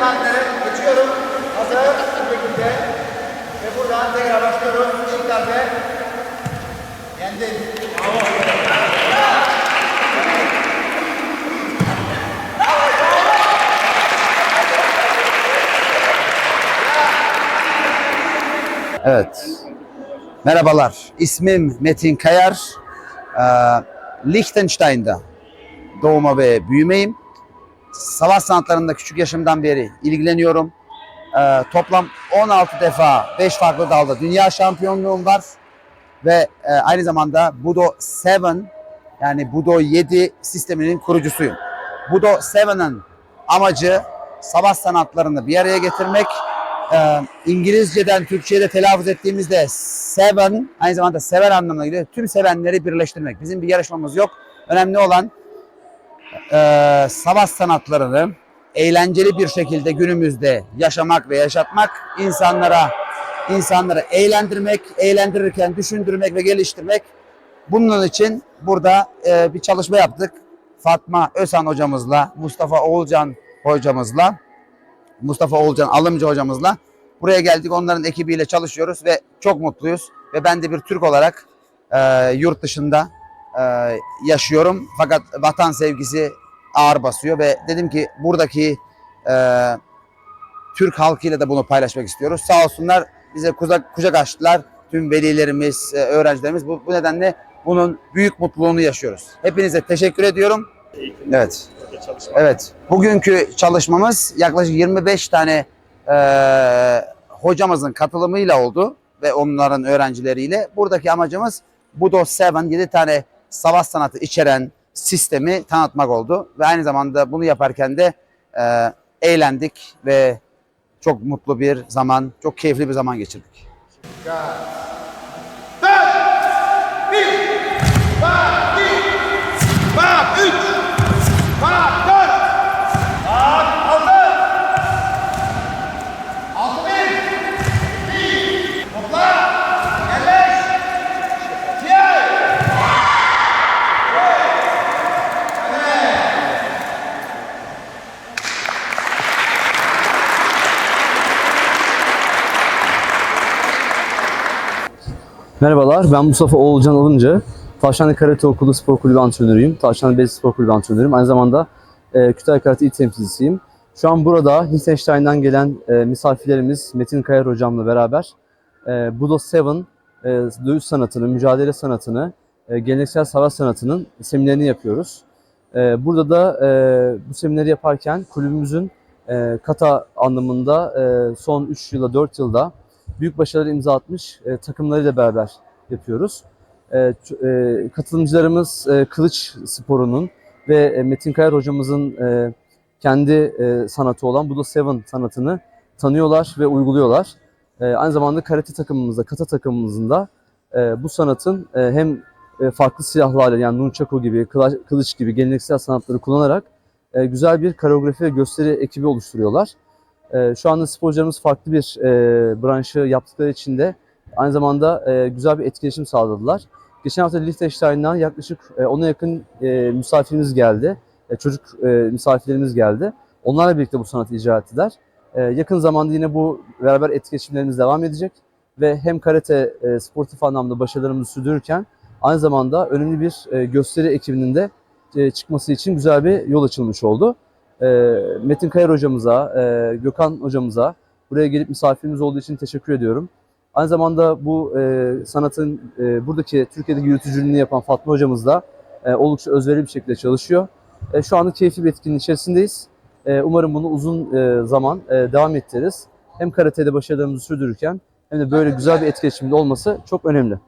partnere geçiyorum. Hazır birlikte. Ve buradan tekrar başlıyorum. İlk darbe. Yendi. Bravo. Evet. Merhabalar. İsmim Metin Kayar. Ee, Liechtenstein'da doğma ve büyümeyim. Savaş sanatlarında küçük yaşımdan beri ilgileniyorum. Ee, toplam 16 defa 5 farklı dalda dünya şampiyonluğum var. Ve e, aynı zamanda Budo 7 yani Budo 7 sisteminin kurucusuyum. Budo 7'ın amacı savaş sanatlarını bir araya getirmek. Ee, İngilizceden Türkçe'ye de telaffuz ettiğimizde seven aynı zamanda sever anlamına geliyor. Tüm sevenleri birleştirmek. Bizim bir yarışmamız yok. Önemli olan e, savaş sanatlarını eğlenceli bir şekilde günümüzde yaşamak ve yaşatmak, insanlara insanları eğlendirmek, eğlendirirken düşündürmek ve geliştirmek. Bunun için burada e, bir çalışma yaptık. Fatma Ösan hocamızla, Mustafa Oğulcan hocamızla, Mustafa Oğulcan Alımcı hocamızla buraya geldik. Onların ekibiyle çalışıyoruz ve çok mutluyuz. Ve ben de bir Türk olarak e, yurt dışında e, yaşıyorum. Fakat vatan sevgisi ağır basıyor ve dedim ki buradaki e, Türk halkıyla da bunu paylaşmak istiyoruz. Sağ olsunlar bize kucak, kucak açtılar. Tüm velilerimiz, e, öğrencilerimiz bu, bu nedenle bunun büyük mutluluğunu yaşıyoruz. Hepinize teşekkür ediyorum. Evet. Evet. Bugünkü çalışmamız yaklaşık 25 tane e, hocamızın katılımıyla oldu ve onların öğrencileriyle. Buradaki amacımız Budo 7, 7 tane savaş sanatı içeren sistemi tanıtmak oldu. Ve aynı zamanda bunu yaparken de e, eğlendik ve çok mutlu bir zaman, çok keyifli bir zaman geçirdik. Bak 3 Bak 4 Bak Merhabalar, ben Mustafa Oğulcan Alımcı. Tavşanlı Karate Okulu Spor Kulübü antrenörüyüm. Tavşanlı Bezi Spor Kulübü antrenörüyüm. Aynı zamanda e, Kütahya Karate İl temsilcisiyim. Şu an burada Liechtenstein'dan gelen e, misafirlerimiz Metin Kayar hocamla beraber e, Budo 7 e, dövüş sanatını, mücadele sanatını, e, geleneksel savaş sanatının seminerini yapıyoruz. E, burada da e, bu semineri yaparken kulübümüzün e, kata anlamında e, son 3 yılda 4 yılda büyük başarılar imza atmış e, takımlarıyla beraber yapıyoruz. E, e, katılımcılarımız e, kılıç sporunun ve e, Metin Kayar hocamızın e, kendi e, sanatı olan Budo 7 sanatını tanıyorlar ve uyguluyorlar. E, aynı zamanda karate takımımızda, kata takımımızın da e, bu sanatın e, hem e, farklı silahlarla yani nunchaku gibi, kılıç gibi geleneksel sanatları kullanarak e, güzel bir koreografi ve gösteri ekibi oluşturuyorlar. E, şu anda sporcularımız farklı bir e, branşı yaptıkları için de aynı zamanda e, güzel bir etkileşim sağladılar. Geçen hafta Liechtenstein'dan yaklaşık e, ona yakın misafirimiz geldi. Çocuk misafirlerimiz geldi. Onlarla birlikte bu sanatı icra ettiler. Yakın zamanda yine bu beraber etkileşimlerimiz devam edecek. Ve hem karate e, sportif anlamda başarılarımızı sürdürürken aynı zamanda önemli bir gösteri ekibinin de çıkması için güzel bir yol açılmış oldu. E, Metin Kayar hocamıza, e, Gökhan hocamıza buraya gelip misafirimiz olduğu için teşekkür ediyorum. Aynı zamanda bu e, sanatın e, buradaki Türkiye'deki yürütücülüğünü yapan Fatma hocamız da e, oldukça özverili bir şekilde çalışıyor. E, şu anda keyifli bir etkinliğin içerisindeyiz. E, umarım bunu uzun e, zaman e, devam ettiririz. Hem karatede başarılarımızı sürdürürken hem de böyle güzel bir etkileşimde olması çok önemli.